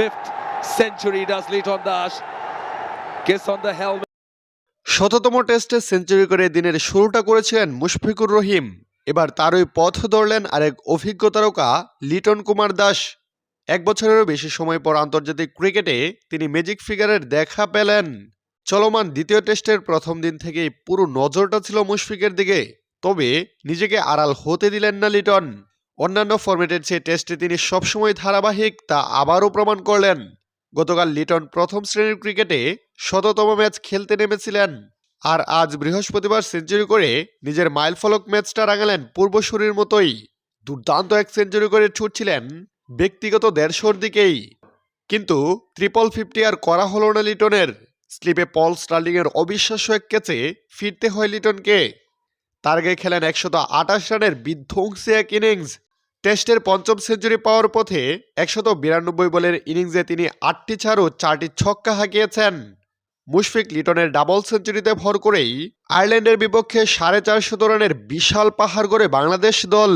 fifth century does Liton Dash. Kiss on the helmet. শততম টেস্টে century করে দিনের শুরুটা করেছিলেন মুশফিকুর রহিম। এবার তারই পথ ধরলেন আরেক অভিজ্ঞ তারকা, লিটন কুমার দাস। এক বছরেরও বেশি সময় পর আন্তর্জাতিক ক্রিকেটে তিনি ম্যাজিক ফিগারের দেখা পেলেন। চলমান দ্বিতীয় টেস্টের প্রথম দিন থেকেই পুরো নজরটা ছিল মুশফিকের দিকে। তবে নিজেকে আড়াল হতে দিলেন না লিটন। অন্যান্য ফরম্যাটের চেয়ে টেস্টে তিনি সবসময় ধারাবাহিক তা আবারও প্রমাণ করলেন। গতকাল লিটন প্রথম শ্রেণির ক্রিকেটে শততম ম্যাচ খেলতে নেমেছিলেন। আর আজ বৃহস্পতিবার সেঞ্চুরি করে নিজের মাইলফলক ম্যাচটা রাঙালেন পূর্বসূরির মতোই। দুর্দান্ত এক সেঞ্চুরি করে ছুটছিলেন ব্যক্তিগত দেড়শোর দিকেই। কিন্তু ট্রিপল ফিফটি আর করা হলো না লিটনের। স্লিপে পল স্টার্লিংয়ের অবিশ্বাস্য এক ক্যাচে ফিরতে হয় লিটনকে। তার খেলেন একশত আঠাশ রানের বিধ্বংসী এক ইনিংস টেস্টের পঞ্চম সেঞ্চুরি পাওয়ার পথে একশত বিরানব্বই বলের ইনিংসে তিনি আটটি ছাড়ও চারটি ছক্কা হাঁকিয়েছেন। মুশফিক লিটনের ডাবল সেঞ্চুরিতে ভর করেই আয়ারল্যান্ডের বিপক্ষে সাড়ে চারশত রানের বিশাল পাহাড় গড়ে বাংলাদেশ দল।